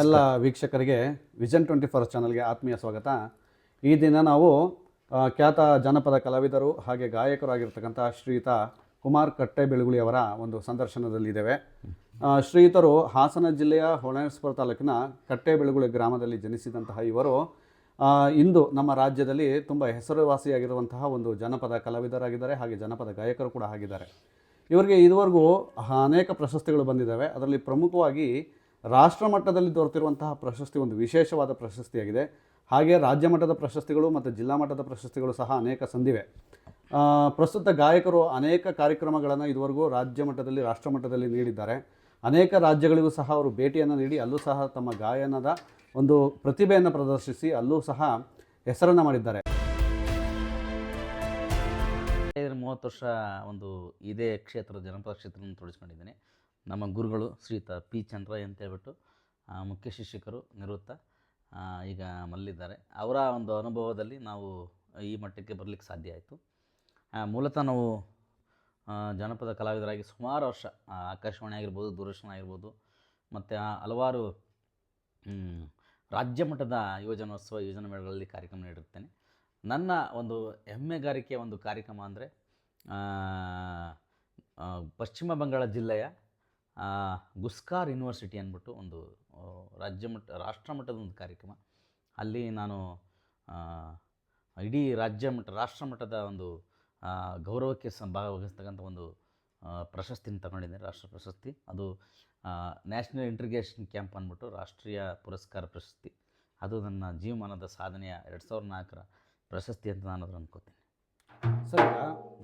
ಎಲ್ಲ ವೀಕ್ಷಕರಿಗೆ vision twenty four ಚಾನಲ್ಗೆ ಆತ್ಮೀಯ ಸ್ವಾಗತ. ಈ ದಿನ ನಾವು ಖ್ಯಾತ ಜನಪದ ಕಲಾವಿದರು ಹಾಗೆ ಗಾಯಕರು ಆಗಿರ್ತಕ್ಕಂಥ ಶ್ರೀಯುತ ಕುಮಾರ್ ಕಟ್ಟೆ ಬೆಳಗುಳಿ ಅವರ ಒಂದು ಸಂದರ್ಶನದಲ್ಲಿದ್ದೇವೆ. ಶ್ರೀಯುತರು ಹಾಸನ ಜಿಲ್ಲೆಯ ಹೊಳೆನರಸೀಪುರ ತಾಲೂಕಿನ ಕಟ್ಟೆ ಬೆಳಗುಳಿ ಗ್ರಾಮದಲ್ಲಿ ಜನಿಸಿದಂತಹ ಇವರು ಇಂದು ನಮ್ಮ ರಾಜ್ಯದಲ್ಲಿ ತುಂಬ ಹೆಸರುವಾಸಿಯಾಗಿರುವಂತಹ ಒಂದು ಜನಪದ ಕಲಾವಿದರಾಗಿದ್ದಾರೆ, ಹಾಗೆ ಜನಪದ ಗಾಯಕರು ಕೂಡ ಆಗಿದ್ದಾರೆ. ಇವರಿಗೆ ಇದುವರೆಗೂ ಅನೇಕ ಪ್ರಶಸ್ತಿಗಳು ಬಂದಿದ್ದಾವೆ. ಅದರಲ್ಲಿ ಪ್ರಮುಖವಾಗಿ ರಾಷ್ಟ್ರ ಮಟ್ಟದಲ್ಲಿ ದೊರೆತಿರುವಂತಹ ಪ್ರಶಸ್ತಿ ಒಂದು ವಿಶೇಷವಾದ ಪ್ರಶಸ್ತಿಯಾಗಿದೆ. ಹಾಗೆ ರಾಜ್ಯ ಮಟ್ಟದ ಪ್ರಶಸ್ತಿಗಳು ಮತ್ತು ಜಿಲ್ಲಾ ಮಟ್ಟದ ಪ್ರಶಸ್ತಿಗಳು ಸಹ ಅನೇಕ ಸಂದಿವೆ. ಪ್ರಸ್ತುತ ಗಾಯಕರು ಅನೇಕ ಕಾರ್ಯಕ್ರಮಗಳನ್ನು ಇದುವರೆಗೂ ರಾಜ್ಯ ಮಟ್ಟದಲ್ಲಿ, ರಾಷ್ಟ್ರ ಮಟ್ಟದಲ್ಲಿ ನೀಡಿದ್ದಾರೆ. ಅನೇಕ ರಾಜ್ಯಗಳಿಗೂ ಸಹ ಅವರು ಭೇಟಿಯನ್ನು ನೀಡಿ, ಅಲ್ಲೂ ಸಹ ತಮ್ಮ ಗಾಯನದ ಒಂದು ಪ್ರತಿಭೆಯನ್ನು ಪ್ರದರ್ಶಿಸಿ, ಅಲ್ಲೂ ಸಹ ಹೆಸರನ್ನು ಮಾಡಿದ್ದಾರೆ. ಮೂವತ್ತು ವರ್ಷ ಒಂದು ಇದೇ ಕ್ಷೇತ್ರದ ಜನಪದ ಕ್ಷೇತ್ರವನ್ನು ತೊಡಗಿಸ್ಕೊಂಡಿದ್ದೇನೆ. ನಮ್ಮ ಗುರುಗಳು ಶ್ರೀತ ಪಿ ಚಂದ್ರಯ್ ಅಂತ ಹೇಳ್ಬಿಟ್ಟು ಮುಖ್ಯ ಶಿಕ್ಷಕರು ನಿವೃತ್ತ ಈಗ ಮಲ್ಲಿದ್ದಾರೆ. ಅವರ ಒಂದು ಅನುಭವದಲ್ಲಿ ನಾವು ಈ ಮಟ್ಟಕ್ಕೆ ಬರಲಿಕ್ಕೆ ಸಾಧ್ಯ ಆಯಿತು. ಮೂಲತಃ ನಾವು ಜನಪದ ಕಲಾವಿದರಾಗಿ ಸುಮಾರು ವರ್ಷ ಆಕಾಶವಾಣಿ ಆಗಿರ್ಬೋದು, ದೂರದರ್ಶನ ಆಗಿರ್ಬೋದು, ಮತ್ತು ಹಲವಾರು ರಾಜ್ಯ ಮಟ್ಟದ ಯುವಜನೋತ್ಸವ ಯೋಜನಾ ಮೇಳಗಳಲ್ಲಿ ಕಾರ್ಯಕ್ರಮ ನೀಡಿರ್ತೇನೆ ನನ್ನ ಒಂದು ಹೆಮ್ಮೆಗಾರಿಕೆಯ ಒಂದು ಕಾರ್ಯಕ್ರಮ ಅಂದರೆ ಪಶ್ಚಿಮ ಬಂಗಾಳ ಜಿಲ್ಲೆಯ ಗುಸ್ಕಾರ್ ಯೂನಿವರ್ಸಿಟಿ ಅಂದ್ಬಿಟ್ಟು ಒಂದು ರಾಜ್ಯ ಮಟ್ಟ, ರಾಷ್ಟ್ರ ಮಟ್ಟದ ಒಂದು ಕಾರ್ಯಕ್ರಮ. ಅಲ್ಲಿ ನಾನು ಇಡೀ ರಾಜ್ಯ ಮಟ್ಟ, ರಾಷ್ಟ್ರ ಮಟ್ಟದ ಒಂದು ಗೌರವಕ್ಕೆ ಸ ಭಾಗವಹಿಸ್ತಕ್ಕಂಥ ಒಂದು ಪ್ರಶಸ್ತಿನ ತಗೊಂಡಿದ್ದೇನೆ ರಾಷ್ಟ್ರ ಪ್ರಶಸ್ತಿ. ಅದು ನ್ಯಾಷನಲ್ ಇಂಟ್ರಿಗೇಷನ್ ಕ್ಯಾಂಪ್ ಅಂದ್ಬಿಟ್ಟು ರಾಷ್ಟ್ರೀಯ ಪುರಸ್ಕಾರ ಪ್ರಶಸ್ತಿ. ಅದು ನನ್ನ ಜೀವಮಾನದ ಸಾಧನೆಯ ಎರಡು ಸಾವಿರದ ನಾಲ್ಕರ ಪ್ರಶಸ್ತಿ ಅಂತ ನಾನು ಅದನ್ನು ಅನ್ಕೋತೀನಿ. ಸರ್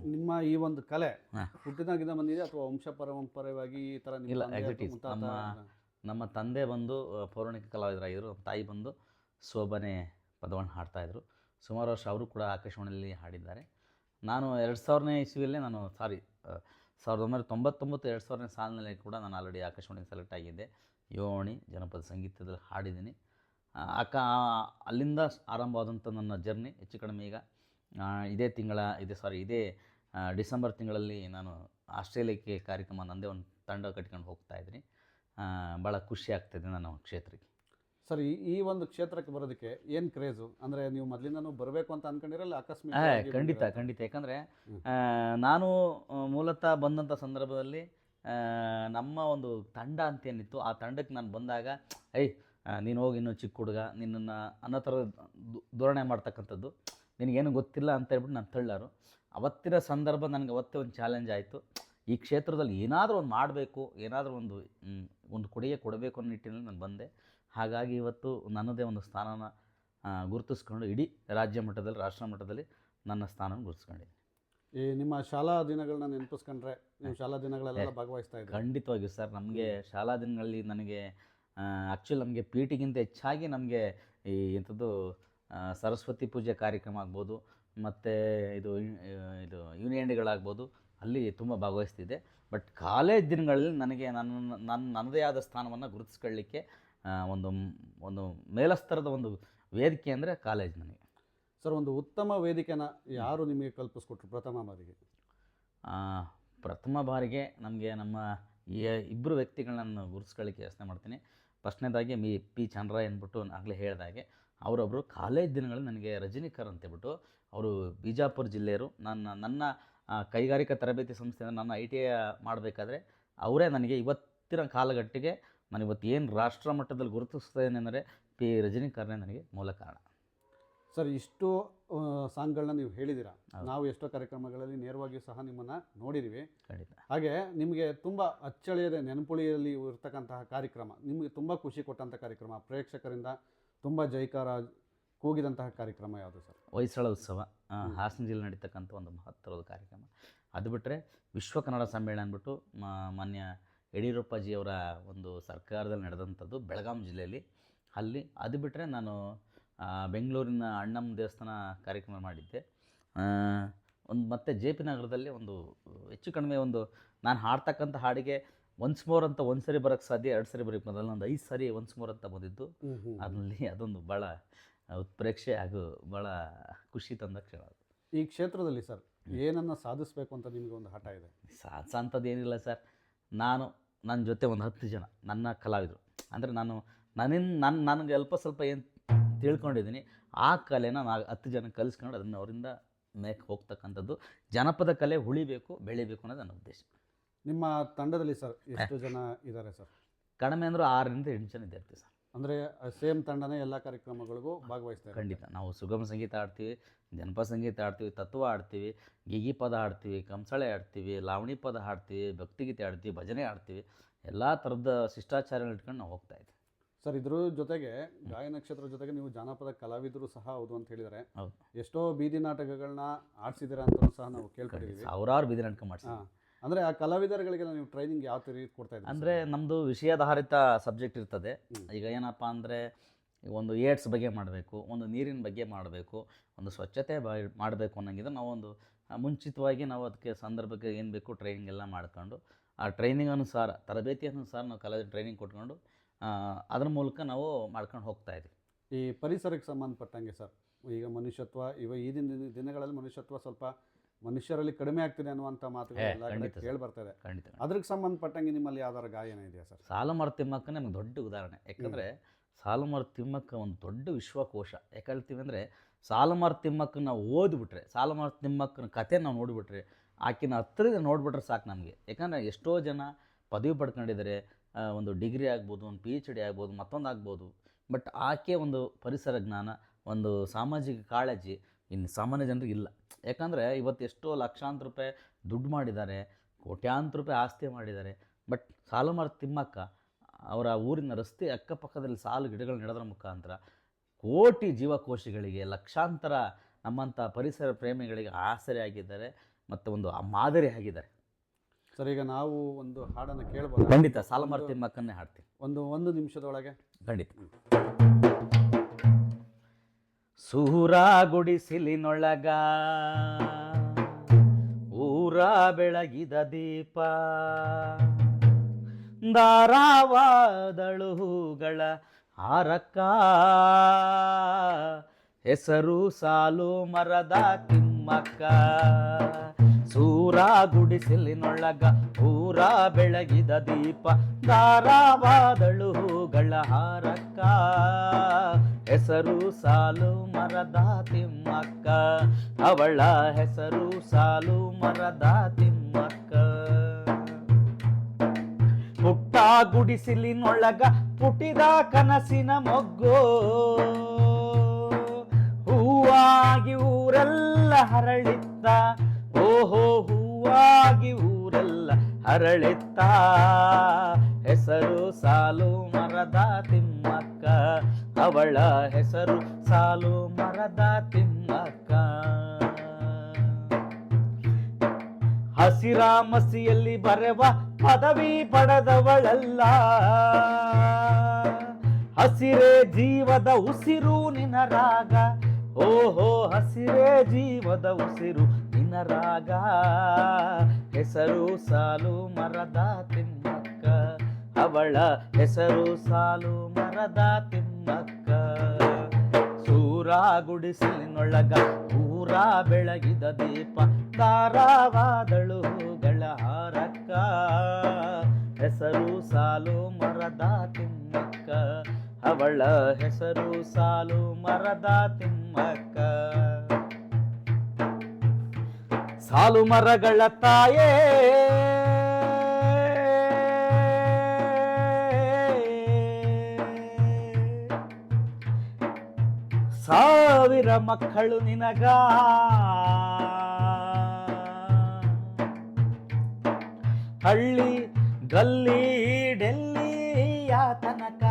ನಿಮ್ಮ ಈ ಒಂದು ಕಲೆ. ಹುಟ್ಟಿದಾಗಿಂದ ಬಂದಿದೆ ಅಥವಾ ವಂಶ ಪರಂಪರೆಯಾಗಿ ಈ ಥರ ನಿಮ್ಮ ಇಲ್ಲ. ಮುತ್ತಾತ- ನಮ್ಮ- ನಮ್ಮ ತಂದೆ ಬಂದು ಪೌರಾಣಿಕ ಕಲಾವಿದರಾಗಿದ್ದರು ನಮ್ಮ ತಾಯಿ ಬಂದು ಶೋಭನೆ ಪದವನ್ನು ಹಾಡ್ತಾಯಿದ್ರು ಸುಮಾರು ವರ್ಷ ಅವರು ಕೂಡ ಆಕಾಶವಾಣಿಯಲ್ಲಿ ಹಾಡಿದ್ದಾರೆ. ನಾನು ಎರಡು ಸಾವಿರನೇ ಇಸ್ವಿಯಲ್ಲೇ ನಾನು ಸಾರಿ ಸಾವಿರದ ಒಂಬೈನೂರ ತೊಂಬತ್ತೊಂಬತ್ತು ಎರಡು ಸಾವಿರನೇ ಸಾಲಿನಲ್ಲಿ ಕೂಡ ನಾನು ಆಲ್ರೆಡಿ ಆಕಾಶವಾಣಿಗೆ ಸೆಲೆಕ್ಟ್ ಆಗಿದ್ದೆ. ಯುವವಾಣಿ ಜನಪದ ಸಂಗೀತದಲ್ಲಿ ಹಾಡಿದ್ದೀನಿ. ಅಕ್ಕ ಅಕ ಅಲ್ಲಿಂದ ಆರಂಭವಾದಂಥ ನನ್ನ ಜರ್ನಿ ಹೆಚ್ಚು ಕಡಿಮೆ ಈಗ ಇದೇ ತಿಂಗಳ ಇದೆ ಸಾರಿ ಇದೇ ಡಿಸೆಂಬರ್ ತಿಂಗಳಲ್ಲಿ ನಾನು ಆಸ್ಟ್ರೇಲಿಯಾಕ್ಕೆ ಕಾರ್ಯಕ್ರಮ ನಂದೇ ಒಂದು ತಂಡ ಕಟ್ಕೊಂಡು ಹೋಗ್ತಾ ಇದ್ದೀನಿ ಭಾಳ ಖುಷಿ ಆಗ್ತಾಯಿದೆ ನನ್ನ ಕ್ಷೇತ್ರಕ್ಕೆ. ಸರ್ ಈ ಒಂದು ಕ್ಷೇತ್ರಕ್ಕೆ ಬರೋದಕ್ಕೆ ಏನು ಕ್ರೇಜು ಅಂದರೆ ನೀವು ಮೊದಲಿಂದನೂ ಬರಬೇಕು ಅಂತ ಅಂದ್ಕೊಂಡಿರಲ್ಲ ಅಕಸ್ಮಾತ್ ಖಂಡಿತ ಖಂಡಿತ. ಯಾಕಂದರೆ ನಾನು ಮೂಲತಃ ಬಂದಂಥ ಸಂದರ್ಭದಲ್ಲಿ ನಮ್ಮ ಒಂದು ತಂಡ ಅಂತ ಏನಿತ್ತು ಆ ತಂಡಕ್ಕೆ ನಾನು ಬಂದಾಗ ಐ ನೀನು ಹೋಗಿ ಇನ್ನೂ ಚಿಕ್ಕ ಹುಡುಗ ನಿನ್ನನ್ನು ಅನ್ನೋ ಥರದ ಧೋ- ಧೋರಣೆ ಮಾಡ್ತಕ್ಕಂಥದ್ದು ನಿನಗೇನು ಗೊತ್ತಿಲ್ಲ ಅಂತ ಹೇಳ್ಬಿಟ್ಟು ನಾನು ತಳ್ಳಾರು. ಅವತ್ತಿನ ಸಂದರ್ಭ ನನಗೆ ಅವತ್ತೇ ಒಂದು ಚಾಲೆಂಜ್ ಆಯಿತು. ಈ ಕ್ಷೇತ್ರದಲ್ಲಿ ಏನಾದರೂ ಒಂದು ಮಾಡಬೇಕು ಏನಾದರೂ ಒಂದು ಒಂದು ಕೊಡುಗೆ ಕೊಡಬೇಕು ಅನ್ನೋ ನಿಟ್ಟಿನಲ್ಲಿ ನಾನು ಬಂದೆ. ಹಾಗಾಗಿ ಇವತ್ತು ನನ್ನದೇ ಒಂದು ಸ್ಥಾನನ ಗುರುತಿಸ್ಕೊಂಡು ಇಡೀ ರಾಜ್ಯ ಮಟ್ಟದಲ್ಲಿ ರಾಷ್ಟ್ರ ಮಟ್ಟದಲ್ಲಿ ನನ್ನ ಸ್ಥಾನವನ್ನು ಗುರುತಿಸ್ಕೊಂಡಿದ್ದೀನಿ. ಈ ನಿಮ್ಮ ಶಾಲಾ ದಿನಗಳನ್ನ ನೆನಪಿಸ್ಕೊಂಡ್ರೆ ನೀವು ಶಾಲಾ ದಿನಗಳೆಲ್ಲ ಭಾಗವಹಿಸ್ತಾ ಇದ್ದೀರಿ? ಖಂಡಿತವಾಗಿಯೂ ಸರ್ ನಮಗೆ ಶಾಲಾ ದಿನಗಳಲ್ಲಿ ನನಗೆ ಆ್ಯಕ್ಚುಲಿ ನಮಗೆ ಪಿ ಟಿಗಿಂತ ಹೆಚ್ಚಾಗಿ ನಮಗೆ ಈ ಎಂಥದ್ದು ಸರಸ್ವತಿ ಪೂಜೆ ಕಾರ್ಯಕ್ರಮ ಆಗ್ಬೋದು ಮತ್ತು ಇದು ಇದು ಯೂನಿಯನ್ಗಳಾಗ್ಬೋದು ಅಲ್ಲಿ ತುಂಬ ಭಾಗವಹಿಸ್ತಿದ್ದೆ. ಬಟ್ ಕಾಲೇಜ್ ದಿನಗಳಲ್ಲಿ ನನಗೆ ನನ್ನ ನನ್ನ ನನ್ನದೇ ಆದ ಸ್ಥಾನವನ್ನು ಗುರುತಿಸ್ಕೊಳ್ಳಿಕ್ಕೆ ಒಂದು ಒಂದು ಮೇಲಸ್ತರದ ಒಂದು ವೇದಿಕೆ ಅಂದರೆ ಕಾಲೇಜ್ ನನಗೆ. ಸರ್ ಒಂದು ಉತ್ತಮ ವೇದಿಕೆನ ಯಾರು ನಿಮಗೆ ಕಲ್ಪಿಸ್ಕೊಟ್ರು ಪ್ರಥಮ ಬಾರಿಗೆ? ಪ್ರಥಮ ಬಾರಿಗೆ ನಮಗೆ ನಮ್ಮ ಇಬ್ಬರು ವ್ಯಕ್ತಿಗಳನ್ನ ನಾನು ಗುರುತಿಸ್ಕೊಳ್ಳಿಕ್ಕೆ ಯೋಚನೆ ಮಾಡ್ತೀನಿ. ಫಸ್ಟ್ನೇದಾಗಿ ಮಿ ಪಿ ಚಂದ್ರ ಅಂದ್ಬಿಟ್ಟು ಆಗಲೇ ಹೇಳಿದಾಗೆ ಅವರೊಬ್ಬರು ಕಾಲೇಜ್ ದಿನಗಳಲ್ಲಿ ನನಗೆ ರಜನಿಕರ್ ಅಂತೇಳ್ಬಿಟ್ಟು ಅವರು ಬಿಜಾಪುರ ಜಿಲ್ಲೆಯರು ನನ್ನ ನನ್ನ ಕೈಗಾರಿಕಾ ತರಬೇತಿ ಸಂಸ್ಥೆಯಿಂದ ನನ್ನ ಐ ಟಿ ಐ ಮಾಡಬೇಕಾದ್ರೆ ಅವರೇ ನನಗೆ ಇವತ್ತಿನ ಕಾಲಘಟ್ಟಿಗೆ ನಾನು ಇವತ್ತು ಏನು ರಾಷ್ಟ್ರ ಮಟ್ಟದಲ್ಲಿ ಗುರುತಿಸ್ತೇನೆ ಅಂದರೆ ಪಿ ರಜನಿಕರ್ನೇ ನನಗೆ ಮೂಲ ಕಾರಣ. ಸರ್ ಇಷ್ಟು ಸಾಂಗ್ಗಳನ್ನ ನೀವು ಹೇಳಿದ್ದೀರಾ? ನಾವು ಎಷ್ಟೋ ಕಾರ್ಯಕ್ರಮಗಳಲ್ಲಿ ನೇರವಾಗಿಯೂ ಸಹ ನಿಮ್ಮನ್ನು ನೋಡಿದ್ದೀವಿ. ಖಂಡಿತ. ಹಾಗೆ ನಿಮಗೆ ತುಂಬ ಅಚ್ಚಳಿಯದ ನೆನಪುಳಿಯಲ್ಲಿ ಇರ್ತಕ್ಕಂತಹ ಕಾರ್ಯಕ್ರಮ ನಿಮಗೆ ತುಂಬ ಖುಷಿ ಕೊಟ್ಟಂಥ ಕಾರ್ಯಕ್ರಮ ಪ್ರೇಕ್ಷಕರಿಂದ ತುಂಬ ಜೈಕಾರ ಕೂಗಿದಂತಹ ಕಾರ್ಯಕ್ರಮ ಯಾವುದು ಸರ್? ಹೊಯ್ಸಳ ಉತ್ಸವ. ಹಾಸನ ಜಿಲ್ಲೆ ನಡೀತಕ್ಕಂಥ ಒಂದು ಮಹತ್ತರವಾದ ಕಾರ್ಯಕ್ರಮ. ಅದು ಬಿಟ್ಟರೆ ವಿಶ್ವ ಕನ್ನಡ ಸಮ್ಮೇಳನ ಅಂದ್ಬಿಟ್ಟು ಮಾನ್ಯ ಯಡಿಯೂರಪ್ಪಾಜಿಯವರ ಒಂದು ಸರ್ಕಾರದಲ್ಲಿ ನಡೆದಂಥದ್ದು ಬೆಳಗಾಂ ಜಿಲ್ಲೆಯಲ್ಲಿ. ಅಲ್ಲಿ, ಅದು ಬಿಟ್ಟರೆ ನಾನು ಬೆಂಗಳೂರಿನ ಅಣ್ಣಮ್ಮ ದೇವಸ್ಥಾನ ಕಾರ್ಯಕ್ರಮ ಮಾಡಿದ್ದೆ. ಒಂದು ಮತ್ತು ಜೆ ಪಿ ನಗರದಲ್ಲಿ ಒಂದು, ಹೆಚ್ಚು ಕಡಿಮೆ ಒಂದು, ನಾನು ಹಾಡ್ತಕ್ಕಂಥ ಹಾಡಿಗೆ ಒನ್ಸ್ ಮೋರ್ ಅಂತ ಒಂದು ಸರಿ ಬರೋಕ್ಕೆ ಸಾಧ್ಯ ಎರಡು ಸರಿ ಬರೋಕ್ಕೆ ಮೊದಲು ಒಂದು ಐದು ಸರಿ ಒನ್ಸ್ ಮೋರ್ ಅಂತ ಬಂದಿದ್ದು. ಅದರಲ್ಲಿ ಅದೊಂದು ಭಾಳ ಉತ್ಪ್ರೇಕ್ಷೆ ಹಾಗೂ ಭಾಳ ಖುಷಿ ತಂದ ಕ್ಷಣ ಅದು. ಈ ಕ್ಷೇತ್ರದಲ್ಲಿ ಸರ್ ಏನನ್ನ ಸಾಧಿಸಬೇಕು ಅಂತ ನಿಮಗೆ ಒಂದು ಹಠ ಇದೆ? ಸಾಧಿಸೋಂಥದ್ದು ಏನಿಲ್ಲ ಸರ್. ನಾನು ನನ್ನ ಜೊತೆ ಒಂದು ಹತ್ತು ಜನ ನನ್ನ ಕಲಾವಿದರು. ಅಂದರೆ ನಾನು ನನ್ನಿಂದ ನನ್ನ ನನಗೆ ಅಲ್ಪ ಸ್ವಲ್ಪ ಏನು ತಿಳ್ಕೊಂಡಿದ್ದೀನಿ ಆ ಕಲೆನ ನಾನು ಹತ್ತು ಜನ ಕಲಿಸ್ಕೊಂಡು ಅದನ್ನು ಅವರಿಂದ ಮೇಕ್ ಹೋಗ್ತಕ್ಕಂಥದ್ದು. ಜನಪದ ಕಲೆ ಉಳಿಬೇಕು ಬೆಳಿಬೇಕು ಅನ್ನೋದು ನನ್ನ ಉದ್ದೇಶ. ನಿಮ್ಮ ತಂಡದಲ್ಲಿ ಸರ್ ಎಷ್ಟು ಜನ ಇದ್ದಾರೆ ಸರ್? ಕಡಿಮೆ ಅಂದ್ರೆ ಆರರಿಂದ ಎಂಟು ಜನ ಇದ್ದಾರೆ ಸರ್. ಅಂದರೆ ಸೇಮ್ ತಂಡನೇ ಎಲ್ಲ ಕಾರ್ಯಕ್ರಮಗಳಿಗೂ ಭಾಗವಹಿಸ್ತಾರೆ ಖಂಡಿತ. ನಾವು ಸುಗಮ ಸಂಗೀತ ಆಡ್ತೀವಿ ಜನಪದ ಸಂಗೀತ ಆಡ್ತೀವಿ ತತ್ವ ಆಡ್ತೀವಿ ಗಿಗಿ ಪದ ಆಡ್ತೀವಿ ಕಂಸಳೆ ಆಡ್ತೀವಿ ಲಾವಣಿ ಪದ ಹಾಡ್ತೀವಿ ಭಕ್ತಿಗೀತೆ ಆಡ್ತೀವಿ ಭಜನೆ ಆಡ್ತೀವಿ ಎಲ್ಲ ಥರದ ಶಿಷ್ಟಾಚಾರಗಳು ಇಟ್ಕೊಂಡು ನಾವು ಹೋಗ್ತಾ ಇದ್ದೀವಿ. ಸರ್ ಇದ್ರ ಜೊತೆಗೆ ಗಾಯ ನಕ್ಷತ್ರ ಜೊತೆಗೆ ನೀವು ಜಾನಪದ ಕಲಾವಿದರು ಸಹ ಹೌದು ಅಂತ ಹೇಳಿದರೆ ಹೌದು. ಎಷ್ಟೋ ಬೀದಿ ನಾಟಕಗಳನ್ನ ಆಡಿಸಿದ್ದೀರಾ ಅಂತ ಸಹ ನಾವು ಕೇಳ್ಕೊಂಡಿದ್ದೀವಿ ಸಾವಿರಾರು ಬೀದಿ ನಾಟಕ ಮಾಡಿಸಿ ಅಂದರೆ ಆ ಕಲಾವಿದರಗಳಿಗೆ ನೀವು ಟ್ರೈನಿಂಗ್ ಯಾವ ಥರ ಕೊಡ್ತಾ ಇದ್ದೀರಿ ಅಂದರೆ ನಮ್ಮದು ವಿಷಯಾಧಾರಿತ ಸಬ್ಜೆಕ್ಟ್ ಇರ್ತದೆ. ಈಗ ಏನಪ್ಪ ಅಂದರೆ ಒಂದು ಏಡ್ಸ್ ಬಗ್ಗೆ ಮಾಡಬೇಕು ಒಂದು ನೀರಿನ ಬಗ್ಗೆ ಮಾಡಬೇಕು ಒಂದು ಸ್ವಚ್ಛತೆ ಬ- ಮಾಡಬೇಕು ಅನ್ನೋಂಗಿದ್ರೆ ನಾವೊಂದು ಮುಂಚಿತವಾಗಿ ನಾವು ಅದಕ್ಕೆ ಸಂದರ್ಭಕ್ಕೆ ಏನು ಬೇಕು ಟ್ರೈನಿಂಗ್ ಎಲ್ಲ ಮಾಡ್ಕೊಂಡು ಆ ಟ್ರೈನಿಂಗ್ ಅನುಸಾರ ತರಬೇತಿ ಅನುಸಾರ ನಾವು ಕಲಾವಿದ ಟ್ರೈನಿಂಗ್ ಕೊಟ್ಕೊಂಡು ಅದ್ರ ಮೂಲಕ ನಾವು ಮಾಡ್ಕೊಂಡು ಹೋಗ್ತಾ ಇದ್ದೀವಿ ಈ ಪರಿಸರಕ್ಕೆ ಸಂಬಂಧಪಟ್ಟಂಗೆ ಸರ್ ಈಗ ಮನುಷ್ಯತ್ವ ಇವ ಈ ದಿನ ದಿನಗಳಲ್ಲಿ ಮನುಷ್ಯತ್ವ ಸ್ವಲ್ಪ ಮನುಷ್ಯರಲ್ಲಿ ಕಡಿಮೆ ಆಗ್ತಿದೆ ಅನ್ನುವಂಥ ಮಾತುಗಳೆಲ್ಲ. ಕೇಳಿ ಬರ್ತದೆ ಖಂಡಿತ ಅದ್ರಿಗೆ ಸಂಬಂಧಪಟ್ಟಂಗೆ ನಿಮ್ಮಲ್ಲಿ ಯಾವ್ದಾರ ಗಾಯನ ಇದೆಯಾ ಸರ್? ಸಾಲುಮರ ತಿಮ್ಮಕ್ಕ ನಮ್ಗೆ ದೊಡ್ಡ ಉದಾಹರಣೆ. ಯಾಕಂದರೆ ಸಾಲುಮರ ತಿಮ್ಮಕ್ಕ ಒಂದು ದೊಡ್ಡ ವಿಶ್ವಕೋಶ. ಯಾಕೆ ಹೇಳ್ತೀವಿ ಅಂದರೆ ಸಾಲುಮರ ತಿಮ್ಮಕ್ಕನ ಓದ್ಬಿಟ್ರೆ ಸಾಲುಮರ ತಿಮ್ಮಕ್ಕನ ಕತೆ ನಾವು ನೋಡಿಬಿಟ್ರೆ ಆಕಿನ ಹತ್ತಿರದ ನೋಡಿಬಿಟ್ರೆ ಸಾಕು ನಮಗೆ. ಯಾಕಂದರೆ ಎಷ್ಟೋ ಜನ ಪದವಿ ಪಡ್ಕೊಂಡಿದ್ದಾರೆ ಒಂದು ಡಿಗ್ರಿ ಆಗ್ಬೋದು ಒಂದು ಪಿ ಎಚ್ ಡಿ ಆಗ್ಬೋದು ಮತ್ತೊಂದು ಆಗ್ಬೋದು. ಬಟ್ ಆಕೆ ಒಂದು ಪರಿಸರ ಜ್ಞಾನ ಒಂದು ಸಾಮಾಜಿಕ ಕಾಳಜಿ ಇನ್ನು ಸಾಮಾನ್ಯ ಜನರಿಗೆ ಇಲ್ಲ. ಯಾಕಂದರೆ ಇವತ್ತು ಎಷ್ಟೋ ಲಕ್ಷಾಂತರ ರೂಪಾಯಿ ದುಡ್ಡು ಮಾಡಿದ್ದಾರೆ ಕೋಟ್ಯಾಂತರ ರೂಪಾಯಿ ಆಸ್ತಿ ಮಾಡಿದ್ದಾರೆ. ಬಟ್ ಸಾಲುಮಾರು ತಿಮ್ಮಕ್ಕ ಅವರ ಊರಿನ ರಸ್ತೆ ಅಕ್ಕಪಕ್ಕದಲ್ಲಿ ಸಾಲು ಗಿಡಗಳು ನೆಡೋದ್ರ ಮುಖಾಂತರ ಕೋಟಿ ಜೀವಕೋಶಗಳಿಗೆ ಲಕ್ಷಾಂತರ ನಮ್ಮಂಥ ಪರಿಸರ ಪ್ರೇಮಿಗಳಿಗೆ ಆಸರೆ ಆಗಿದ್ದಾರೆ ಮತ್ತು ಒಂದು ಆ ಮಾದರಿ ಆಗಿದ್ದಾರೆ. ಸರ್ ಈಗ ನಾವು ಒಂದು ಹಾಡನ್ನು ಕೇಳ್ಬೋದು? ಖಂಡಿತ. ಸಾಲುಮಾರು ತಿಮ್ಮಕ್ಕನ್ನೇ ಹಾಡ್ತೀವಿ ಒಂದು ಒಂದು ನಿಮಿಷದೊಳಗೆ. ಖಂಡಿತ. ಸೂರ ಗುಡಿಸಿಲಿನೊಳಗ ಊರ ಬೆಳಗಿದ ದೀಪ ದಾರಾವಾದಳು ಹೂಗಳ ಹಾರಕ್ಕ, ಹೆಸರು ಸಾಲು ಮರದ ತಿಮ್ಮಕ್ಕ. ಸೂರ ಗುಡಿಸಿಲಿನೊಳಗ ಊರ ಬೆಳಗಿದ ದೀಪ ದಾರಾವಾದಳು ಹೂಗಳ ಹಾರಕ್ಕ. ಹೆಸರು ಸಾಲು ಮರದ ತಿಮ್ಮಕ್ಕ. ಅವಳ ಹೆಸರು ಸಾಲು ಮರದ ತಿಮ್ಮಕ್ಕ. ಪುಟ್ಟ ಗುಡಿಸಿಲಿನೊಳಗ ಪುಟಿದ ಕನಸಿನ ಮೊಗ್ಗು. ಹೂವಾಗಿ ಊರೆಲ್ಲ ಹರಳಿತ್ತ. ಓಹೋ, ಹೂವಾಗಿ ಊರೆಲ್ಲ ಹರಳಿತ್ತ. ಹೆಸರು ಸಾಲು ಮರದ ತಿಮ್ಮಕ್ಕ. ಅವಳ ಹೆಸರು ಸಾಲು ಮರದ ತಿಮ್ಮಕ್ಕ. ಹಸಿರ ಮಸಿಯಲ್ಲಿ ಬರೆವ ಪದವಿ ಪಡೆದವಳಲ್ಲ. ಹಸಿರೇ ಜೀವದ ಉಸಿರು ನಿನ ರಾಗ. ಓಹೋ, ಹಸಿರೇ ಜೀವದ ಉಸಿರು ನಿನ ರಾಗ. ಹೆಸರು ಸಾಲು ಮರದ ತಿಮ್ಮಕ್ಕ. ಅವಳ ಹೆಸರು ಸಾಲು ಮರದ ತಿಮ್ಮಕ್ಕ ಸೂರ ಗುಡಿಸಲಿನೊಳಗ ಊರ ಬೆಳಗಿದ ದೀಪ, ತಾರಾವಾದಳು ಹಾರಕ್ಕ. ಹೆಸರು ಸಾಲು ಮರದ ತಿಮ್ಮಕ್ಕ. ಅವಳ ಹೆಸರು ಸಾಲು ಮರದ ತಿಮ್ಮಕ್ಕ. ಸಾಲು ಮರಗಳ ತಾಯೇ. ಸಾವಿರ ಮಕ್ಕಳು ನಿನಗ. ಹಳ್ಳಿ ಗಲ್ಲಿ ಡೆಲ್ಲಿ ತನಕ.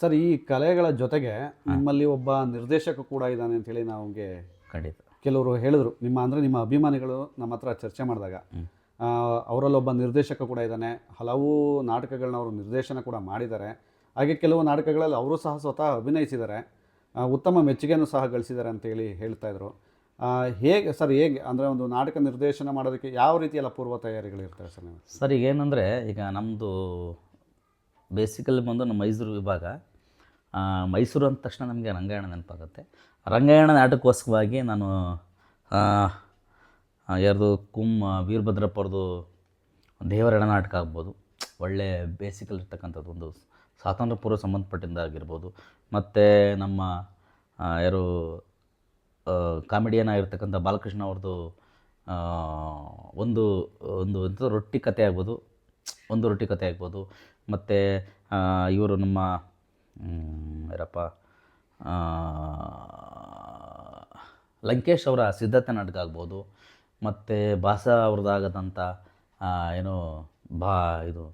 ಸರ್ ಈ ಕಲೆಗಳ ಜೊತೆಗೆ ನಿಮ್ಮಲ್ಲಿ ಒಬ್ಬ ನಿರ್ದೇಶಕ ಕೂಡ ಇದ್ದಾನೆ ಅಂತೇಳಿ ನಮಗೆ ಖಂಡಿತ. ಕೆಲವರು ಹೇಳಿದ್ರು. ನಿಮ್ಮ ಅಂದರೆ ನಿಮ್ಮ ಅಭಿಮಾನಿಗಳು ನಮ್ಮ ಹತ್ರ ಚರ್ಚೆ ಮಾಡಿದಾಗ. ಅವರಲ್ಲೊಬ್ಬ ನಿರ್ದೇಶಕ ಕೂಡ ಇದ್ದಾನೆ. ಹಲವು ನಾಟಕಗಳನ್ನ ಅವರು ನಿರ್ದೇಶನ ಕೂಡ ಮಾಡಿದ್ದಾರೆ. ಹಾಗೆ ಕೆಲವು ನಾಟಕಗಳಲ್ಲಿ ಅವರು ಸಹ ಸ್ವತಃ ಅಭಿನಯಿಸಿದ್ದಾರೆ. ಉತ್ತಮ ಮೆಚ್ಚುಗೆಯನ್ನು ಸಹ ಗಳಿಸಿದ್ದಾರೆ ಅಂತೇಳಿ ಹೇಳ್ತಾ ಇದ್ರು. ಆ, ಹೇಗೆ ಸರ್ ಹೇಗೆ ಅಂದರೆ ಒಂದು ನಾಟಕ ನಿರ್ದೇಶನ ಮಾಡೋದಕ್ಕೆ ಯಾವ ರೀತಿಯೆಲ್ಲ ಪೂರ್ವ ತಯಾರಿಗಳಿರ್ತವೆ ಸರ್ ನೀವು? ಸರ್ ಈಗ ಏನಂದರೆ ಈಗ ನಮ್ಮದು ಬೇಸಿಕಲಿ ಬಂದು ನಮ್ಮ ಮೈಸೂರು ವಿಭಾಗ ಮೈಸೂರು ಅಂದ ತಕ್ಷಣ ನಮಗೆ ರಂಗಾಯಣ ನೆನಪಾಗುತ್ತೆ. ರಂಗಾಯಣ ನಾಟಕಕ್ಕೋಸ್ಕರವಾಗಿ ನಾನು ಯಾರ್ದು ಕುಮ್ ವೀರಭದ್ರಪ್ಪ ಅವ್ರದ್ದು ದೇವರಣ ನಾಟಕ ಆಗ್ಬೋದು. ಒಳ್ಳೆ ಬೇಸಿಕಲ್ ಇರ್ತಕ್ಕಂಥದ್ದು ಒಂದು ಸ್ವಾತಂತ್ರ್ಯ ಪೂರ್ವ ಸಂಬಂಧಪಟ್ಟಿದ್ದಾಗಿರ್ಬೋದು ಮತ್ತು ನಮ್ಮ ಯಾರು ಕಾಮಿಡಿಯನ್ ಆಗಿರ್ತಕ್ಕಂಥ ಬಾಲಕೃಷ್ಣ ಅವ್ರದ್ದು ಒಂದು ಒಂದು ಎಂಥ ರೊಟ್ಟಿ ಕತೆ ಆಗ್ಬೋದು. ಒಂದು ರೊಟ್ಟಿ ಕತೆ ಆಗ್ಬೋದು. ಮತ್ತು ಇವರು ನಮ್ಮ ಯಾರಪ್ಪ ಲಂಕೇಶ್ ಅವರ ಸಿದ್ಧತೆ ನಾಟಕ ಆಗ್ಬೋದು. ಮತ್ತು ಭಾಸ ಅವ್ರದ್ದಾಗದಂಥ ಏನು ಬಾ ಇದು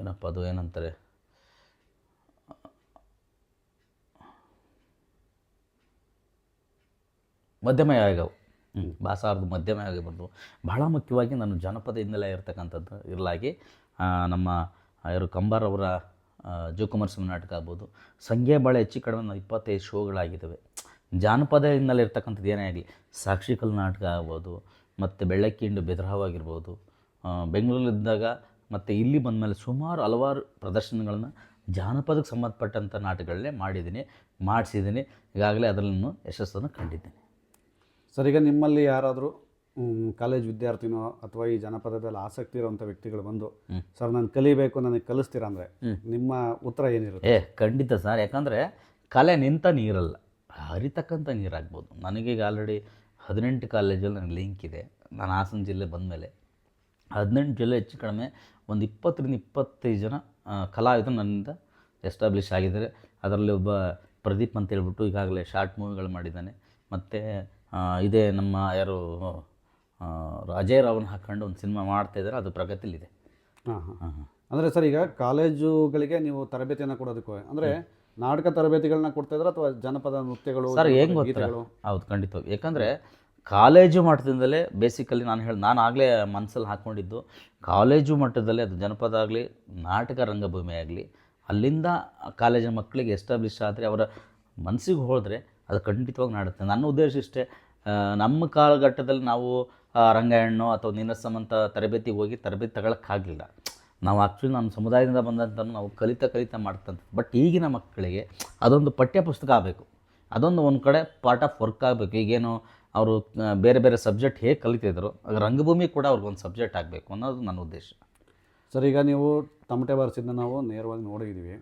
ಏನಪ್ಪ ಅದು ಏನಂತಾರೆ? ಮಧ್ಯಮ ಆಗ್ಯಾವು ಭಾಸಾರ್ದು ಮಧ್ಯಮ ಆಗಿರ್ಬೋದು ಬಹಳ ಮುಖ್ಯವಾಗಿ ನಾನು ಜನಪದ ಹಿನ್ನೆಲೆ ಇರತಕ್ಕಂಥದ್ದು ಇರಲಾಗಿ ನಮ್ಮ ಯಾರು ಕಂಬಾರ್ ಅವರ ಆ, ಜೋಕುಮಾರ್ ಸ್ವಾಮಿ ನಾಟಕ ಆಗ್ಬೋದು. ಸಂಖ್ಯೆ ಭಾಳ ಹೆಚ್ಚು ಕಡಿಮೆ ನಾನು ಇಪ್ಪತ್ತೈದು ಶೋಗಳಾಗಿದ್ದಾವೆ ಜಾನಪದ ಹಿನ್ನೆಲೆ ಇರ್ತಕ್ಕಂಥದ್ದು ಏನೇ ಆಗಲಿ ಸಾಕ್ಷಿಕಲ್ ನಾಟಕ ಆಗ್ಬೋದು ಮತ್ತು ಬೆಳ್ಳಕ್ಕಿಂಡು ಬೆದರವಾಗಿರ್ಬೋದು ಬೆಂಗಳೂರಲ್ಲಿದ್ದಾಗ ಮತ್ತು ಇಲ್ಲಿ ಬಂದಮೇಲೆ ಸುಮಾರು ಹಲವಾರು ಪ್ರದರ್ಶನಗಳನ್ನು ಜಾನಪದಕ್ಕೆ ಸಂಬಂಧಪಟ್ಟಂಥ ನಾಟಕಗಳನ್ನೇ ಮಾಡಿದ್ದೀನಿ ಮಾಡಿಸಿದ್ದೀನಿ. ಈಗಾಗಲೇ ಅದರಲ್ಲೂ ಯಶಸ್ಸನ್ನು ಕಂಡಿದ್ದೇನೆ. ಸರ್ ಈಗ ನಿಮ್ಮಲ್ಲಿ ಯಾರಾದರೂ ಕಾಲೇಜ್ ವಿದ್ಯಾರ್ಥಿನೋ ಅಥವಾ ಈ ಜನಪದದಲ್ಲಿ ಆಸಕ್ತಿ ಇರುವಂಥ ವ್ಯಕ್ತಿಗಳು ಬಂದು ಸರ್ ನಾನು ಕಲಿಬೇಕು ನನಗೆ ಕಲಿಸ್ತೀರಾ? ಅಂದರೆ ನಿಮ್ಮ ಉತ್ತರ ಏನಿರುತ್ತೆ? ಏ ಖಂಡಿತ ಸರ್. ಯಾಕಂದರೆ ಕಲೆ ನಿಂತ ನೀರಲ್ಲ. ಹರಿತಕ್ಕಂಥ ನೀರಾಗ್ಬೋದು. ನನಗೀಗ ಆಲ್ರೆಡಿ ಹದಿನೆಂಟು ಕಾಲೇಜಲ್ಲಿ ನನಗೆ ಲಿಂಕ್ ಇದೆ. ನಾನು ಹಾಸನ ಜಿಲ್ಲೆ ಬಂದಮೇಲೆ. ಹದಿನೆಂಟು ಜಿಲ್ಲೆ ಹೆಚ್ಚು ಕಡಿಮೆ ಒಂದು ಇಪ್ಪತ್ತರಿಂದ ಇಪ್ಪತ್ತೈದು ಜನ ಕಲಾವಿದರು ನನ್ನಿಂದ ಎಸ್ಟಾಬ್ಲಿಷ್ ಆಗಿದ್ದಾರೆ. ಅದರಲ್ಲಿ ಒಬ್ಬ ಪ್ರದೀಪ್ ಅಂತ ಹೇಳ್ಬಿಟ್ಟು ಈಗಾಗಲೇ ಶಾರ್ಟ್ ಮೂವಿಗಳು ಮಾಡಿದ್ದಾನೆ. ಮತ್ತು ಇದೇ ನಮ್ಮ ಯಾರು ಅಜಯ್ ರಾವ್ನ ಹಾಕ್ಕೊಂಡು ಒಂದು ಸಿನಿಮಾ ಮಾಡ್ತಾ ಇದ್ದಾರೆ ಅದು ಪ್ರಗತಿಲಿದೆ ಹಾಂ ಹಾಂ. ಹಾಂ ಹಾಂ. ಅಂದರೆ ಸರ್ ಈಗ ಕಾಲೇಜುಗಳಿಗೆ ನೀವು ತರಬೇತಿಯನ್ನು ಕೊಡೋದಕ್ಕೆ ಅಂದರೆ ನಾಟಕ ತರಬೇತಿಗಳನ್ನ ಕೊಡ್ತಾ ಇದ್ದಾರೆ ಅಥವಾ ಜನಪದ ನೃತ್ಯಗಳು ಸರ್ ಹೆಂಗೆ ಗೊತ್ತಾ? ಗೀತೆಗಳು? ಹೌದು ಖಂಡಿತವಾಗಿ. ಯಾಕಂದರೆ ಕಾಲೇಜು ಮಟ್ಟದಿಂದಲೇ ಬೇಸಿಕಲಿ ನಾನು ಹೇಳಿ ನಾನು ಆಗಲೇ ಮನಸ್ಸಲ್ಲಿ ಹಾಕ್ಕೊಂಡಿದ್ದು ಕಾಲೇಜು ಮಟ್ಟದಲ್ಲೇ ಅದು ಜನಪದ ಆಗಲಿ ನಾಟಕ ರಂಗಭೂಮಿ ಆಗಲಿ ಅಲ್ಲಿಂದ ಕಾಲೇಜಿನ ಮಕ್ಕಳಿಗೆ ಎಸ್ಟಾಬ್ಲಿಷ್ ಆದರೆ ಅವರ ಮನಸ್ಸಿಗೆ ಹೋದರೆ ಅದು ಖಂಡಿತವಾಗಿ ನಾಡುತ್ತೆ. ನನ್ನ ಉದ್ದೇಶ ಇಷ್ಟೇ ನಮ್ಮ ಕಾಲಘಟ್ಟದಲ್ಲಿ ನಾವು ರಂಗಾಯಣ್ಣು ಅಥವಾ ನೀನಸಮಂತ ತರಬೇತಿ ಹೋಗಿ ತರಬೇತಿ ತಗೊಳಕ್ಕಾಗಲಿಲ್ಲ ನಾವು ಆ್ಯಕ್ಚುಲಿ ನಮ್ಮ ಸಮುದಾಯದಿಂದ ಬಂದಂಥ ನಾವು ಕಲಿತಾ ಕಲಿತಾ ಮಾಡ್ತಂಥ ಬಟ್ ಈಗಿನ ಮಕ್ಕಳಿಗೆ ಅದೊಂದು ಪಠ್ಯ ಪುಸ್ತಕ ಆಗಬೇಕು. ಅದೊಂದು ಒಂದು ಕಡೆ ಪಾರ್ಟ್ ಆಫ್ ವರ್ಕ್ ಆಗಬೇಕು. ಈಗೇನು ಅವರು ಬೇರೆ ಬೇರೆ ಸಬ್ಜೆಕ್ಟ್ ಹೇಗೆ ಕಲಿತಿದ್ರು ರಂಗಭೂಮಿ ಕೂಡ ಅವ್ರಿಗೊಂದು ಸಬ್ಜೆಕ್ಟ್ ಆಗಬೇಕು ಅನ್ನೋದು ನನ್ನ ಉದ್ದೇಶ. ಸರ್ ಈಗ ನೀವು ತಮಟೆ ಬಾರಿಸಿದ್ನ ನಾವು ನೇರವಾಗಿ ನೋಡಿದ್ದೀವಿ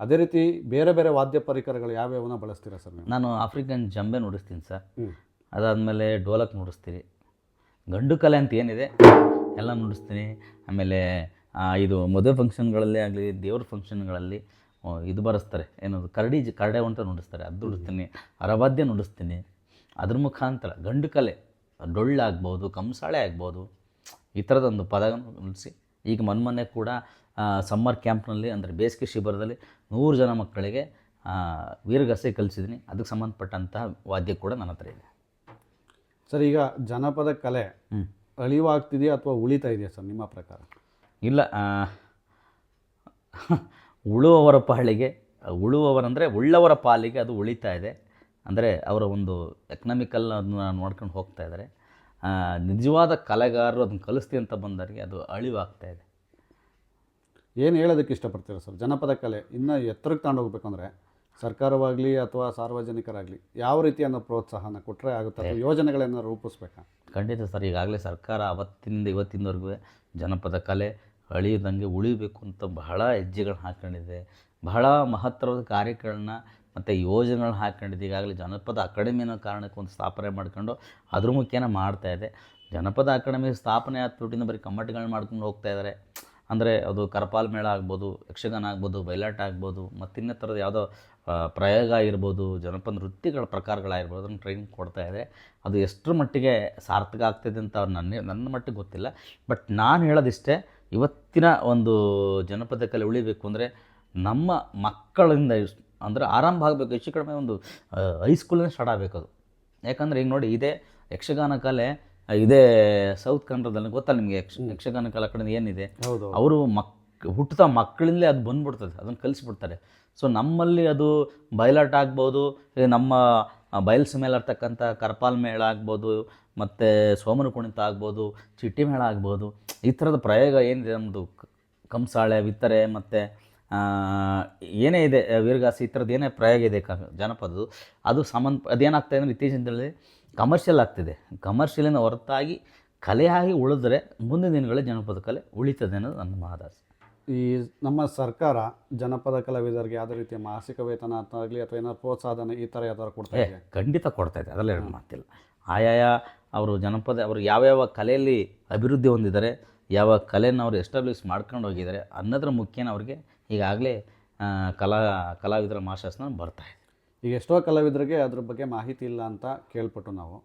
ಅದೇ ರೀತಿ ಬೇರೆ ಬೇರೆ ವಾದ್ಯ ಪರಿಕರಗಳು ಯಾವ್ಯಾವನ್ನ ಬಳಸ್ತೀರಾ ಸರ್ ನಾನು ಆಫ್ರಿಕನ್ ಜಂಬೆ ನುಡಿಸ್ತೀನಿ ಸರ್. ಅದಾದಮೇಲೆ ಡೋಲಕ್ ನುಡಿಸ್ತೀನಿ ಗಂಡು ಕಲೆ ಅಂತ ಏನಿದೆ, ಎಲ್ಲ ನುಡಿಸ್ತೀನಿ. ಆಮೇಲೆ ಇದು ಮದುವೆ ಫಂಕ್ಷನ್ಗಳಲ್ಲಿ ಆಗಲಿ, ದೇವ್ರ ಫಂಕ್ಷನ್ಗಳಲ್ಲಿ ಇದು ಬರೆಸ್ತಾರೆ. ಏನದು ಕರಡಿ ಕರಡೆ ಅಂತ ನುಡಿಸ್ತಾರೆ. ಅದು ನುಡಿಸ್ತೀನಿ. ಅರವಾದ್ಯ ನುಡಿಸ್ತೀನಿ. ಅದ್ರ ಮುಖಾಂತರ ಗಂಡು ಕಲೆ ಡೊಳ್ಳಾಗ್ಬೋದು ಕಂಸಾಳೆ ಆಗ್ಬೋದು, ಈ ಥರದೊಂದು ಪದ ನುಡಿಸಿ, ಈಗ ಮೊನ್ನೆ ಕೂಡ ಸಮ್ಮರ್ ಕ್ಯಾಂಪ್ನಲ್ಲಿ ಅಂದರೆ ಬೇಸಿಗೆ ಶಿಬಿರದಲ್ಲಿ ನೂರು ಜನ ಮಕ್ಕಳಿಗೆ ವೀರಗಾಸೆ ಕಲಿಸಿದ್ದೀನಿ. ಅದಕ್ಕೆ ಸಂಬಂಧಪಟ್ಟಂತಹ ವಾದ್ಯ ಕೂಡ ನನ್ನ ಹತ್ರ ಇದೆ. ಸರ್ ಈಗ ಜನಪದ ಕಲೆ ಹ್ಞೂ ಅಳಿವಾಗ್ತಿದೆಯಾ ಅಥವಾ ಉಳಿತಾ ಇದೆಯಾ ಸರ್ ನಿಮ್ಮ ಪ್ರಕಾರ? ಇಲ್ಲ ಉಳುವವರ ಪಾಳಿಗೆ ಉಳುವವರಂದರೆ ಉಳ್ಳವರ ಪಾಲಿಗೆ ಅದು ಉಳಿತಾ ಇದೆ. ಅಂದರೆ ಅವರ ಒಂದು ಎಕನಾಮಿಕಲ್ ಅದನ್ನ ನೋಡ್ಕೊಂಡು ಹೋಗ್ತಾ ಇದ್ದಾರೆ. ನಿಜವಾದ ಕಲೆಗಾರರು ಅದನ್ನು ಕಲಿಸ್ತೀವಿ ಅಂತ ಬಂದವರಿಗೆ ಅದು ಅಳಿವಾಗ್ತಾ ಇದೆ. ಏನು ಹೇಳೋದಕ್ಕೆ ಇಷ್ಟಪಡ್ತೀರಾ ಸರ್ ಜನಪದ ಕಲೆ ಇನ್ನೂ ಎತ್ತರಕ್ಕೆ ತಗೊಂಡು ಹೋಗ್ಬೇಕಂದ್ರೆ ಅಂದರೆ? ಸರ್ಕಾರವಾಗಲಿ ಅಥವಾ ಸಾರ್ವಜನಿಕರಾಗಲಿ ಯಾವ ರೀತಿಯನ್ನು ಪ್ರೋತ್ಸಾಹನ ಕೊಟ್ಟರೆ ಆಗುತ್ತೆ ಅಥವಾ ಯೋಜನೆಗಳನ್ನು ರೂಪಿಸ್ಬೇಕಾ? ಖಂಡಿತ ಸರ್ ಈಗಾಗಲೇ ಸರ್ಕಾರ ಅವತ್ತಿನಿಂದ ಇವತ್ತಿನವರೆಗೂ ಜನಪದ ಕಲೆ ಅಳಿಯದಂಗೆ ಉಳಿಬೇಕು ಅಂತ ಬಹಳ ಹೆಜ್ಜೆಗಳನ್ನ ಹಾಕ್ಕೊಂಡಿದೆ. ಬಹಳ ಮಹತ್ತರವಾದ ಕಾರ್ಯಗಳನ್ನ ಮತ್ತು ಯೋಜನೆಗಳನ್ನ ಹಾಕ್ಕೊಂಡಿದೆ. ಈಗಾಗಲೇ ಜನಪದ ಅಕಾಡೆಮಿ ಅನ್ನೋ ಕಾರಣಕ್ಕೆ ಒಂದು ಸ್ಥಾಪನೆ ಮಾಡ್ಕೊಂಡು ಅದ್ರ ಮುಖೇನ ಮಾಡ್ತಾಯಿದೆ ಇದೆ. ಜನಪದ ಅಕಾಡೆಮಿ ಸ್ಥಾಪನೆ ಆದ ದುಡ್ಡಿಂದ ಬರೀ ಕಮ್ಮಟಿಗಳನ್ನ ಮಾಡ್ಕೊಂಡು ಹೋಗ್ತಾ ಇದ್ದಾರೆ ಅಂದರೆ ಅದು ಕರಪಾಲ್ ಮೇಳ ಆಗ್ಬೋದು ಯಕ್ಷಗಾನ ಆಗ್ಬೋದು ಬಯಲಾಟ ಆಗ್ಬೋದು ಮತ್ತು ಥರದ ಯಾವುದೋ ಪ್ರಯೋಗ ಆಗಿರ್ಬೋದು ಜನಪದ ನೃತ್ಯಗಳ ಪ್ರಕಾರಗಳಾಗಿರ್ಬೋದು ಅದನ್ನು ಟ್ರೈನಿಂಗ್ ಕೊಡ್ತಾ ಇದೆ. ಅದು ಎಷ್ಟರ ಮಟ್ಟಿಗೆ ಸಾರ್ಥಕ ಆಗ್ತಿದೆ ಅಂತ ಅವ್ರು ನನ್ನ ನನ್ನ ಮಟ್ಟಿಗೆ ಗೊತ್ತಿಲ್ಲ. ಬಟ್ ನಾನು ಹೇಳೋದಿಷ್ಟೇ ಇವತ್ತಿನ ಒಂದು ಜನಪದ ಕಲೆ ಉಳಿಬೇಕು ಅಂದರೆ ನಮ್ಮ ಮಕ್ಕಳಿಂದ ಅಂದರೆ ಆರಂಭ ಆಗಬೇಕು ಹೆಚ್ಚು ಕಡಿಮೆ ಒಂದು ಹೈಸ್ಕೂಲಿಂದ ಸ್ಟಾರ್ಟ್ ಆಗಬೇಕು ಅದು. ಯಾಕಂದರೆ ಈಗ ನೋಡಿ ಇದೇ ಯಕ್ಷಗಾನ ಕಲೆ ಇದೇ ಸೌತ್ ಕನ್ನಡದಲ್ಲಿ ಗೊತ್ತಲ್ಲ ನಿಮಗೆ ಯಕ್ಷ ಯಕ್ಷಗಾನ ಕಲೆ ಕಡೆ ಏನಿದೆ? ಅವರು ಮಕ್ ಹುಟ್ಟುತ್ತಾ ಮಕ್ಕಳಿಂದಲೇ ಅದು ಬಂದ್ಬಿಡ್ತದೆ ಅದನ್ನು ಕಲಿಸ್ಬಿಡ್ತಾರೆ. ಸೊ ನಮ್ಮಲ್ಲಿ ಅದು ಬಯಲಾಟ ಆಗ್ಬೋದು ನಮ್ಮ ಆ, ಬಯಲ್ಸ ಮೇಲೆ ಇರ್ತಕ್ಕಂಥ ಕರ್ಪಾಲ್ ಮೇಳ ಆಗ್ಬೋದು ಮತ್ತು ಸೋಮನ ಕುಣಿತ ಆಗ್ಬೋದು ಚಿಟ್ಟಿ ಮೇಳ ಆಗ್ಬೋದು ಈ ಥರದ ಪ್ರಯೋಗ ಏನಿದೆ ನಮ್ಮದು ಕಂಸಾಳೆ ವಿತ್ತರೆ ಮತ್ತು ಏನೇ ಇದೆ ವೀರಗಾಸಿ ಈ ಥರದ್ದು ಏನೇ ಪ್ರಯೋಗ ಇದೆ ಕ ಜನಪದದ್ದು ಅದು ಸಂಬಂಧ ಅದೇನಾಗ್ತಾಯಿದೆ ಅಂದರೆ ಇತ್ತೀಚಿನ ದಿನದಲ್ಲಿ ಕಮರ್ಷಿಯಲ್ ಆಗ್ತಿದೆ ಕಮರ್ಷಿಯಲಿನ ಹೊರತಾಗಿ ಕಲೆಯಾಗಿ ಉಳಿದ್ರೆ ಮುಂದಿನ ದಿನಗಳಲ್ಲಿ ಜನಪದ ಕಲೆ ಉಳಿತದೆ ಅನ್ನೋದು ನನ್ನ ಮಹದಾಸೆ. ಈ ನಮ್ಮ ಸರ್ಕಾರ ಜನಪದ ಕಲಾವಿದರಿಗೆ ಯಾವುದೇ ರೀತಿಯ ಮಾಸಿಕ ವೇತನ ಆಗಲಿ ಅಥವಾ ಏನಾದ್ರು ಪ್ರೋತ್ಸಾಹನ ಈ ಥರ ಯಾವ್ದಾದ್ರು ಕೊಡ್ತಾ ಇದೆ ಖಂಡಿತ ಕೊಡ್ತಾ ಇದೆ. ಅದರಲ್ಲಿ ಎರಡು ಮಾತಿಲ್ಲ. ಆಯಾಯ ಅವರು ಜನಪದ ಅವರು ಯಾವ್ಯಾವ ಕಲೆಯಲ್ಲಿ ಅಭಿವೃದ್ಧಿ ಹೊಂದಿದ್ದಾರೆ ಯಾವ ಕಲೆಯನ್ನು ಅವರು ಎಸ್ಟಾಬ್ಲಿಷ್ ಮಾಡ್ಕೊಂಡು ಹೋಗಿದ್ದಾರೆ ಅನ್ನೋದ್ರ ಮುಖ್ಯನ ಅವ್ರಿಗೆ ಈಗಾಗಲೇ ಕಲಾ ಕಲಾವಿದರ ಮಾಸ್ಟರ್ಸ್ನ ಬರ್ತಾ ಇದೆ. ಈಗ ಎಷ್ಟೋ ಕಲಾವಿದರಿಗೆ ಅದ್ರ ಬಗ್ಗೆ ಮಾಹಿತಿ ಇಲ್ಲ ಅಂತ ಕೇಳ್ಪಟ್ಟು ನಾವು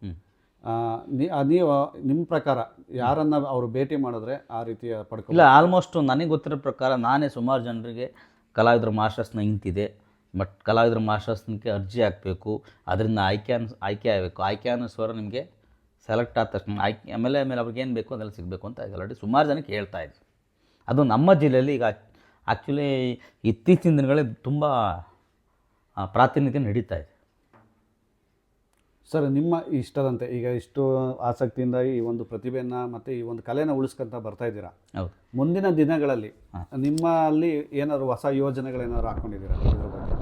ನೀವು ನಿಮ್ಮ ಪ್ರಕಾರ ಯಾರನ್ನ ಅವರು ಭೇಟಿ ಮಾಡಿದ್ರೆ ಆ ರೀತಿಯ ಪಡ್ಕೊ ಇಲ್ಲ ಆಲ್ಮೋಸ್ಟ್ ನನಗೆ ಗೊತ್ತಿರೋ ಪ್ರಕಾರ ನಾನೇ ಸುಮಾರು ಜನರಿಗೆ ಕಲಾವಿದರ ಮಾಸ್ಟರ್ಸ್ನ ಇಂತಿದೆ. ಬಟ್ ಕಲಾವಿದರ ಮಾಸ್ಟರ್ಸ್ನಕ್ಕೆ ಅರ್ಜಿ ಹಾಕಬೇಕು. ಅದರಿಂದ ಆಯ್ಕೆ ಅನ್ಸ್, ಆಯ್ಕೆ ಆಗಬೇಕು. ಆಯ್ಕೆ ಅನ್ನಿಸೋರು ನಿಮಗೆ ಸೆಲೆಕ್ಟ್ ಆದ ತಕ್ಷಣ ಆಯ್ಕೆ, ಆಮೇಲೆ ಆಮೇಲೆ ಅವ್ರಿಗೆ ಏನು ಬೇಕು ಅದೆಲ್ಲ ಸಿಗಬೇಕು ಅಂತ ಆಲ್ರೆಡಿ ಸುಮಾರು ಜನಕ್ಕೆ ಹೇಳ್ತಾ ಇದ್ವಿ ಅದು ನಮ್ಮ ಜಿಲ್ಲೆಯಲ್ಲಿ ಈಗ ಆ್ಯಕ್ಚುಲಿ ಇತ್ತೀಚಿನ ದಿನಗಳಲ್ಲಿ ತುಂಬ ಪ್ರಾತಿನಿಧ್ಯ ನಡೀತಾ ಇದೆ. ಸರ್ ನಿಮ್ಮ ಇಷ್ಟದಂತೆ ಈಗ ಇಷ್ಟು ಆಸಕ್ತಿಯಿಂದ ಈ ಒಂದು ಪ್ರತಿಭೆಯನ್ನು ಮತ್ತು ಈ ಒಂದು ಕಲೆನ ಉಳಿಸ್ಕೊಂತ ಬರ್ತಾ ಇದ್ದೀರಾ? ಹೌದು. ಮುಂದಿನ ದಿನಗಳಲ್ಲಿ ನಿಮ್ಮಲ್ಲಿ ಏನಾದ್ರು ಹೊಸ ಯೋಜನೆಗಳೇನಾದ್ರು ಹಾಕ್ಕೊಂಡಿದ್ದೀರಾ ಇದ್ರ ಬಗ್ಗೆ?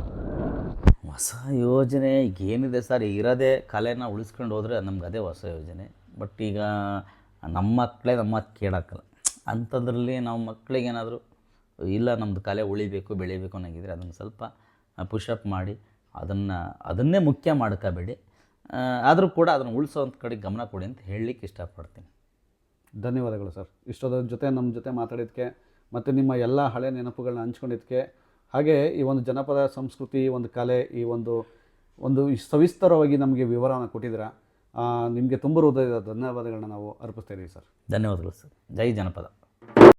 ಹೊಸ ಯೋಜನೆ ಏನಿದೆ ಸರ್ ಇರೋದೇ ಕಲೆನ ಉಳಿಸ್ಕೊಂಡು ಹೋದರೆ ನಮ್ಗೆ ಅದೇ ಹೊಸ ಯೋಜನೆ. ಬಟ್ ಈಗ ನಮ್ಮ ಮಕ್ಕಳೇ ನಮ್ಮ ಮಾತು ಕೇಳೋಕ್ಕಲ್ಲ. ಅಂಥದ್ರಲ್ಲಿ ನಾವು ಮಕ್ಕಳಿಗೆ ಏನಾದರೂ ಇಲ್ಲ ನಮ್ಮದು ಕಲೆ ಉಳಿಬೇಕು ಬೆಳಿಬೇಕು ಅನ್ನೋಂಗಿದ್ರೆ ಅದನ್ನು ಸ್ವಲ್ಪ ಪುಷಪ್ ಮಾಡಿ ಅದನ್ನು ಅದನ್ನೇ ಮುಖ್ಯ ಮಾಡ್ಕೋಬೇಡಿ. ಆದರೂ ಕೂಡ ಅದನ್ನು ಉಳಿಸೋವಂಥ ಕಡೆ ಗಮನ ಕೊಡಿ ಅಂತ ಹೇಳಲಿಕ್ಕೆ ಇಷ್ಟಪಡ್ತೀನಿ. ಧನ್ಯವಾದಗಳು ಸರ್. ಇಷ್ಟೋದರ ಜೊತೆ ನಮ್ಮ ಜೊತೆ ಮಾತಾಡಿದ್ದಕ್ಕೆ ಮತ್ತು ನಿಮ್ಮ ಎಲ್ಲ ಹಳೆ ನೆನಪುಗಳನ್ನ ಹಂಚ್ಕೊಂಡಿದ್ದಕ್ಕೆ ಹಾಗೆ ಈ ಒಂದು ಜನಪದ ಸಂಸ್ಕೃತಿ ಒಂದು ಕಲೆ ಈ ಒಂದು ಒಂದು ಸವಿಸ್ತರವಾಗಿ ನಮಗೆ ವಿವರವನ್ನು ಕೊಟ್ಟಿದ್ದೀರ. ನಿಮಗೆ ತುಂಬ ಹೃದಯದ ಧನ್ಯವಾದಗಳನ್ನ ನಾವು ಅರ್ಪಿಸ್ತಾ ಇದ್ದೀವಿ ಸರ್. ಧನ್ಯವಾದಗಳು ಸರ್. ಜೈ ಜನಪದ.